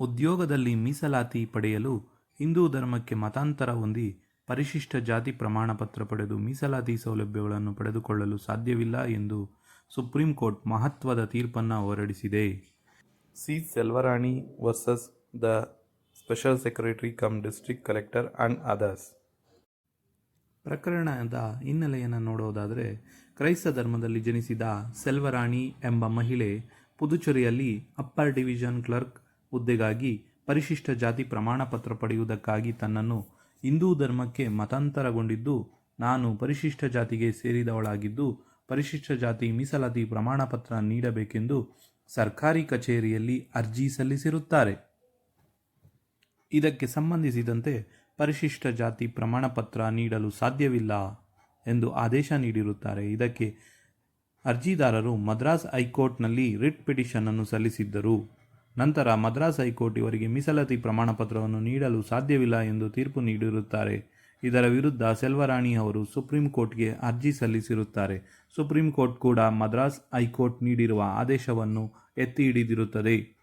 ಉದ್ಯೋಗದಲ್ಲಿ ಮೀಸಲಾತಿ ಪಡೆಯಲು ಹಿಂದೂ ಧರ್ಮಕ್ಕೆ ಮತಾಂತರ ಹೊಂದಿ ಪರಿಶಿಷ್ಟ ಜಾತಿ ಪ್ರಮಾಣಪತ್ರ ಪಡೆದು ಮೀಸಲಾತಿ ಸೌಲಭ್ಯಗಳನ್ನು ಪಡೆದುಕೊಳ್ಳಲು ಸಾಧ್ಯವಿಲ್ಲ ಎಂದು ಸುಪ್ರೀಂ ಕೋರ್ಟ್ ಮಹತ್ವದ ತೀರ್ಪನ್ನು ಹೊರಡಿಸಿದೆ. C. Selvarani versus the special secretary cum district collector and others. ಪ್ರಕರಣದ ಹಿನ್ನೆಲೆಯನ್ನು ನೋಡೋದಾದರೆ ಕ್ರೈಸ್ತ ಧರ್ಮದಲ್ಲಿ ಜನಿಸಿದ ಸೆಲ್ವರಾಣಿ ಎಂಬ ಮಹಿಳೆ ಪುದುಚೇರಿಯಲ್ಲಿ ಅಪ್ಪರ್ ಡಿವಿಷನ್ ಕ್ಲರ್ಕ್ ಹುದ್ದೆಗಾಗಿ ಪರಿಶಿಷ್ಟ ಜಾತಿ ಪ್ರಮಾಣ ಪತ್ರ ಪಡೆಯುವುದಕ್ಕಾಗಿ ತನ್ನನ್ನು ಹಿಂದೂ ಧರ್ಮಕ್ಕೆ ಮತಾಂತರಗೊಂಡಿದ್ದು, ನಾನು ಪರಿಶಿಷ್ಟ ಜಾತಿಗೆ ಸೇರಿದವಳಾಗಿದ್ದು, ಪರಿಶಿಷ್ಟ ಜಾತಿ ಮೀಸಲಾತಿ ಪ್ರಮಾಣ ಪತ್ರ ನೀಡಬೇಕೆಂದು ಸರ್ಕಾರಿ ಕಚೇರಿಯಲ್ಲಿ ಅರ್ಜಿ ಸಲ್ಲಿಸಿರುತ್ತಾರೆ. ಇದಕ್ಕೆ ಸಂಬಂಧಿಸಿದಂತೆ ಪರಿಶಿಷ್ಟ ಜಾತಿ ಪ್ರಮಾಣಪತ್ರ ನೀಡಲು ಸಾಧ್ಯವಿಲ್ಲ ಎಂದು ಆದೇಶ ನೀಡಿರುತ್ತಾರೆ. ಇದಕ್ಕೆ ಅರ್ಜಿದಾರರು ಮದ್ರಾಸ್ ಹೈಕೋರ್ಟ್ನಲ್ಲಿ ರಿಟ್ ಪಿಟಿಷನ್ ಅನ್ನು ಸಲ್ಲಿಸಿದ್ದರು. ನಂತರ ಮದ್ರಾಸ್ ಹೈಕೋರ್ಟ್ ಇವರಿಗೆ ಮೀಸಲಾತಿ ಪ್ರಮಾಣಪತ್ರವನ್ನು ನೀಡಲು ಸಾಧ್ಯವಿಲ್ಲ ಎಂದು ತೀರ್ಪು ನೀಡಿರುತ್ತಾರೆ. ಇದರ ವಿರುದ್ಧ ಸೆಲ್ವರಾಣಿ ಅವರು ಸುಪ್ರೀಂ ಕೋರ್ಟ್ಗೆ ಅರ್ಜಿ ಸಲ್ಲಿಸಿರುತ್ತಾರೆ. ಸುಪ್ರೀಂ ಕೋರ್ಟ್ ಕೂಡ ಮದ್ರಾಸ್ ಹೈಕೋರ್ಟ್ ನೀಡಿರುವ ಆದೇಶವನ್ನು ಎತ್ತಿ ಹಿಡಿದಿರುತ್ತದೆ.